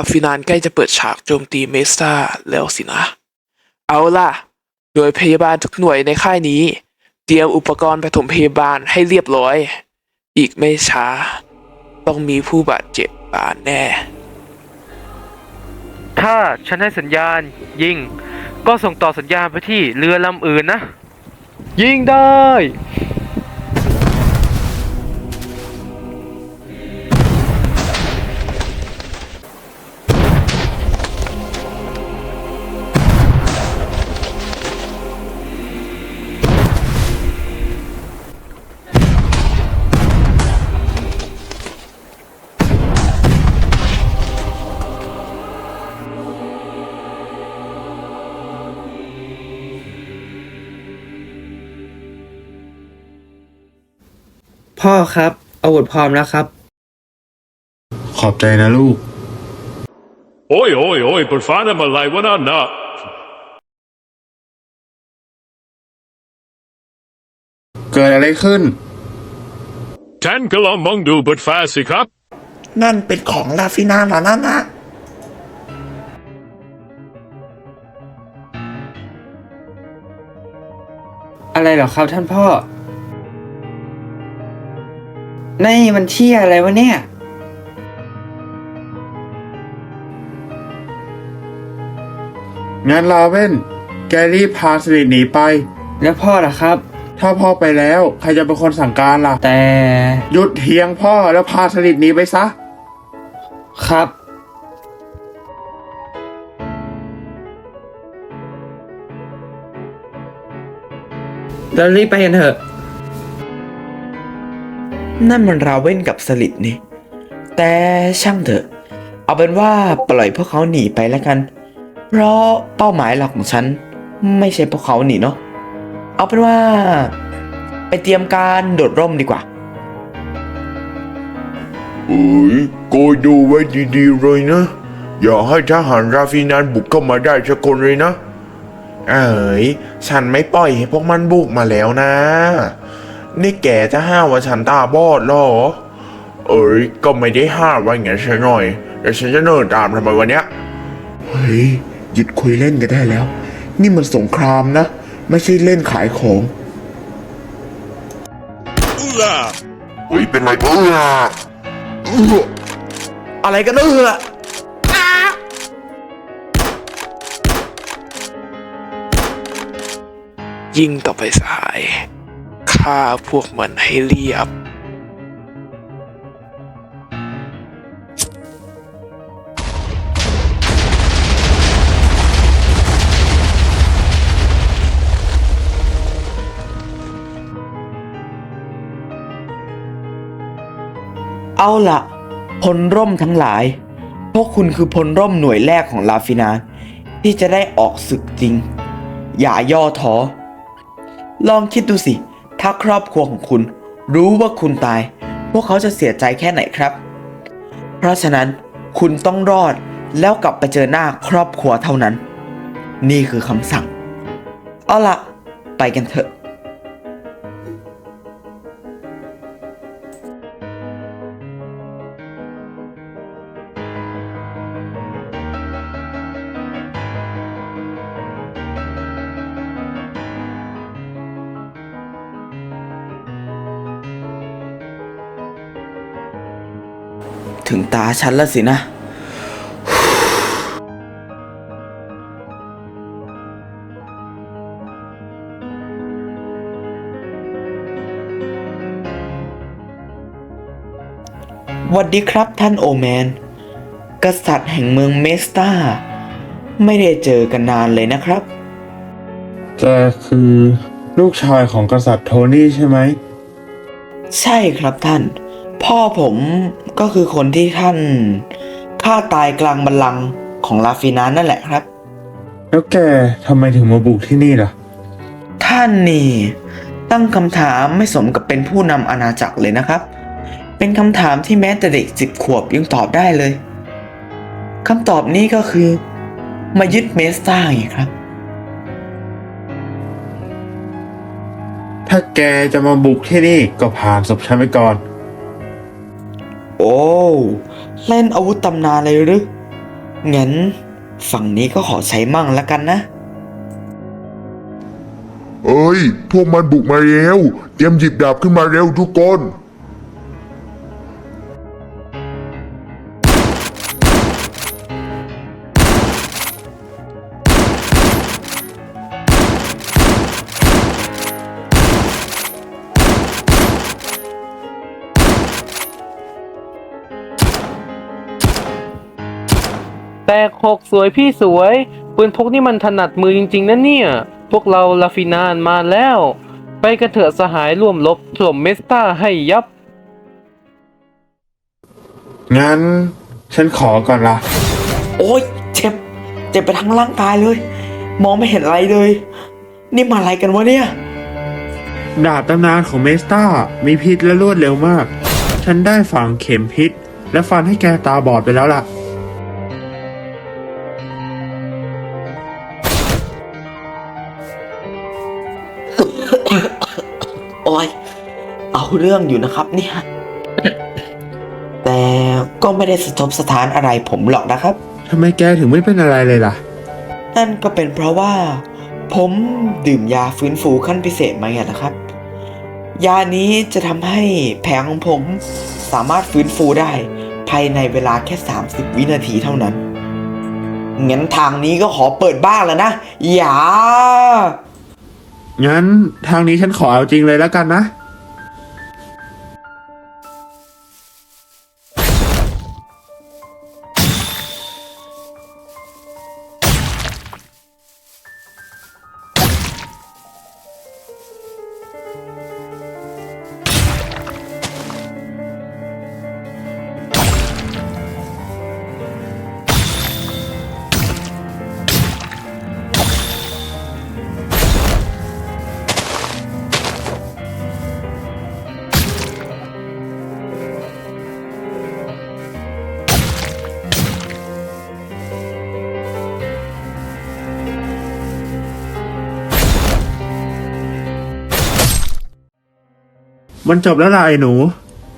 ลาฟินานใกล้จะเปิดฉากโจมตีเมสตาแล้วสินะ เอาล่ะหน่วยพยาบาลทุกหน่วยในค่ายนี้ เตรียมอุปกรณ์ปฐมพยาบาลให้เรียบร้อย อีกไม่ช้า ต้องมีผู้บาดเจ็บบาดแน่ ถ้าฉันให้สัญญาณยิง ก็ส่งต่อสัญญาณไปที่เรือลำอื่นนะ ยิงได้ พ่อครับอาวุธพร้อมแล้วครับ ขอบใจนะลูก Oj, oj, oj, por fan är man live annan. เกิดอะไรขึ้น Ten kalong mong du but fast i kap. นั่นเป็นของลาฟินาเหรอนั่นนะอะไรเหรอครับท่านพ่อ นี่มันเที่ยอะไรวะเนี่ยงั้นลาเว่น แกรีบพาสลิดหนีไป แล้วพ่อล่ะครับ ถ้าพ่อไปแล้ว ใครจะเป็นคนสั่งการล่ะ แต่ หยุดเถียงพ่อแล้วพาสลิดหนีไปซะ ครับ เรารีบไปกันเถอะ นั่นมันราเว่นกับสลิดนี่ แต่ช่างเถอะ เอาเป็นว่าปล่อยพวกเขาหนีไปแล้วกัน เพราะเป้าหมายหลักของฉัน ไม่ใช่พวกเขาหนีเนาะ เอาเป็นว่า ไปเตรียมการโดดร่มดีกว่า เอ้ยโกยดูไว้ดีๆเลยนะ อย่าให้ทหารราฟินานบุกเข้ามาได้สักคนเลยนะ เอ๋ยฉันไม่ปล่อยให้พวกมันบุกมาแล้วนะ นี่แกจะห้าว่าฉันตาบอดเหรอ เอ้ยก็ไม่ได้ห้ามว่าอย่างนั้นซะหน่อยแต่ฉันจะเดินตามทำไมวันเนี้ยเฮ้ยหยุดคุยเล่นกันได้แล้ว นี่มันสงครามนะ ไม่ใช่เล่นขายของ Ula! เฮ้ยเป็นไรเปล่าอะไรกันเนอะยิงต่อไปสหาย ฆ่าพวกมันให้เรียบ เอาละพลร่มทั้งหลาย พวกคุณคือพลร่มหน่วยแรกของลาฟินาที่จะได้ออกศึกจริง อย่าย่อท้อ ลองคิดดูสิ ถ้าครอบครัวของคุณรู้ว่าคุณตาย พวกเขาจะเสียใจแค่ไหนครับ เพราะฉะนั้นคุณต้องรอดแล้วกลับไปเจอหน้าครอบครัวเท่านั้น นี่คือคำสั่ง เอาละไปกันเถอะ ถึงตาฉันแล้วสินะ หวัดดีครับท่านโอแมน กษัตริย์แห่งเมืองเมสตาไม่ได้เจอกันนานเลยนะครับ แกคือลูกชายของกษัตริย์โทนี่ใช่ไหม ใช่ครับท่าน พ่อผมก็คือคนที่ท่านฆ่าตายกลางบัลลังก์ของลาฟินานั่นแหละครับ แล้วแกทำไมถึงมาบุกที่นี่ล่ะ ท่านนี่ ตั้งคำถามไม่สมกับเป็นผู้นำอาณาจักรเลยนะครับ เป็นคำถามที่แม้แต่เด็กสิบขวบยังตอบได้เลยคำตอบนี้ก็คือ มายึดเมสตาไงครับ ถ้าแกจะมาบุกที่นี่ก็ผ่านศพฉันไปก่อน โอ้ เล่นอาวุธตำนานเลยหรืองั้นฝั่งนี้ก็ขอใช้มั่งละกันนะ เอ้ย พวกมันบุกมาแล้วเตรียมหยิบดาบขึ้นมาเร็วทุกคน แตกหกสวยพี่สวย ปืนพกนี่มันถนัดมือจริง ๆนะเนี่ย พวกเราลาฟินานมาแล้ว ไปกันเถอะสหายร่วมรบถล่มเมสตาให้ยับ งั้น ฉันขอก่อนละโอ๊ยเจ็บ เจ็บไปทั้งร่างกายเลย มองไม่เห็นอะไรเลย นี่มาอะไรกันวะเนี่ย ดาบตำนานของเมสตามีพิษและรวดเร็วมาก ฉันได้ฝังเข็มพิษ และฟันให้แกตาบอดไปแล้วล่ะ เอาเรื่องอยู่นะครับเนี่ย แต่ก็ไม่ได้สะทบสถานอะไรผมหรอกนะครับ ทำไมแกถึงไม่เป็นอะไรเลยล่ะ นั่นก็เป็นเพราะว่า ผมดื่มยาฟื้นฟูขั้นพิเศษมาไงนะครับ ยานี้จะทำให้แผลของผมสามารถฟื้นฟูได้ ภายในเวลาแค่ 30 วินาทีเท่านั้น งั้นทางนี้ก็ขอเปิดบ้างแล้วนะ อย่า งั้นทางนี้ฉันขอเอาจริงเลยแล้วกันนะ มันจบแล้วล่ะไอ้หนู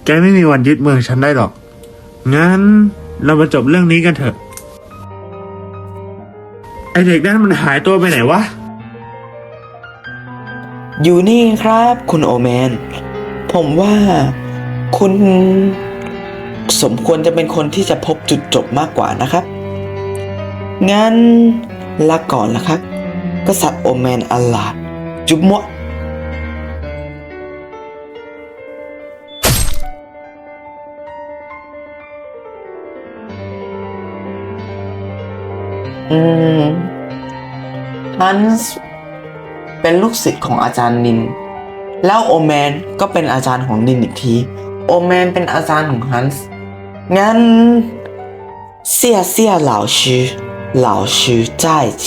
แกไม่มีวันยึดเมืองฉันได้หรอก งั้นเรามาจบเรื่องนี้กันเถอะ ไอเด็กนั่นมันหายตัวไปไหนวะ อยู่นี่ครับคุณโอแมน ผมว่าคุณสมควรจะเป็นคนที่จะพบจุดจบมากกว่านะครับ งั้นลาก่อนละครับ กษัตริย์โอแมนอัลลาดจุบมะ อืมฮันส์เป็นลูกศิษย์ของอาจารย์นิน แล้วโอแมนก็เป็นอาจารย์ของนินอีกที โอแมนเป็นอาจารย์ของฮันส์งั้นเสี่ยเสี่ยเหล่าชื่อหลาชื่อ再见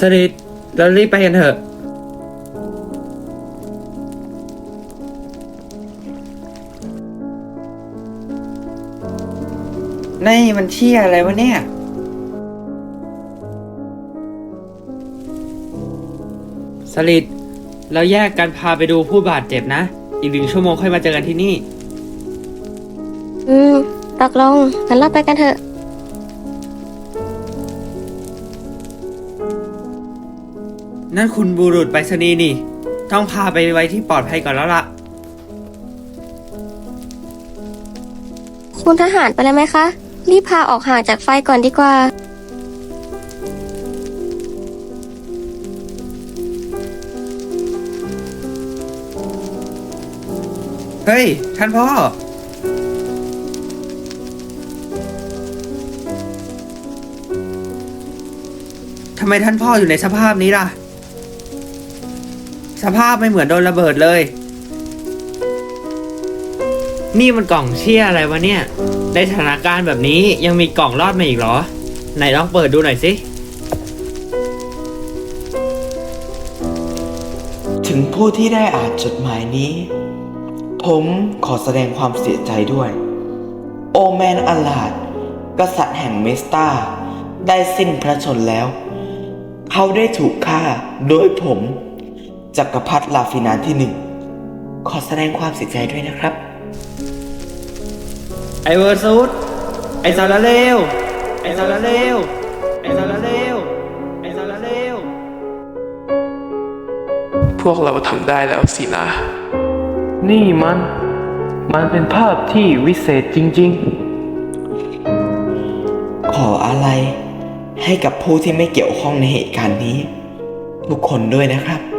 สลิดเรารีบไปกันเถอะ นี่มันเที่ยอะไรวะเนี่ย สลิดเราแยกกันพาไปดูผู้บาดเจ็บนะ อีกหนึ่งชั่วโมงค่อยมาเจอกันที่นี่ อืมตกลงงั้นเราไปกันเถอะ นั่นคุณบุรุษไปรษณีย์นี่ ต้องพาไปไว้ที่ปลอดภัยก่อนแล้วล่ะ คุณทหารไปแล้วไหมคะ รีบพาออกห่างจากไฟก่อนดีกว่า เฮ้ย ท่านพ่อ ทำไมท่านพ่ออยู่ในสภาพนี้ล่ะ สภาพไม่เหมือนโดนระเบิดเลย นี่มันกล่องเชี่ยอะไรวะเนี่ย ในสถานการณ์แบบนี้ยังมีกล่องรอดมาอีกเหรอ ไหนลองเปิดดูหน่อยสิ ถึงผู้ที่ได้อ่านจดหมายนี้ ผมขอแสดงความเสียใจด้วย โอแมนอลาด กษัตริย์แห่งเมสตาได้สิ้นพระชนแล้ว เขาได้ถูกฆ่าโดยผม จักรพรรดิลาฟินานที่หนึ่งขอแสดงความเสียใจด้วยนะครับ ไอเวอร์ซูดไอสารเลวไอสารเลวไอสารเลวไอสารเลวพวกเราทำได้แล้วสินะ นี่มัน มันเป็นภาพที่วิเศษจริง ขออะไรให้กับผู้ที่ไม่เกี่ยวข้องในเหตุการณ์นี้ ทุกคนด้วยนะครับ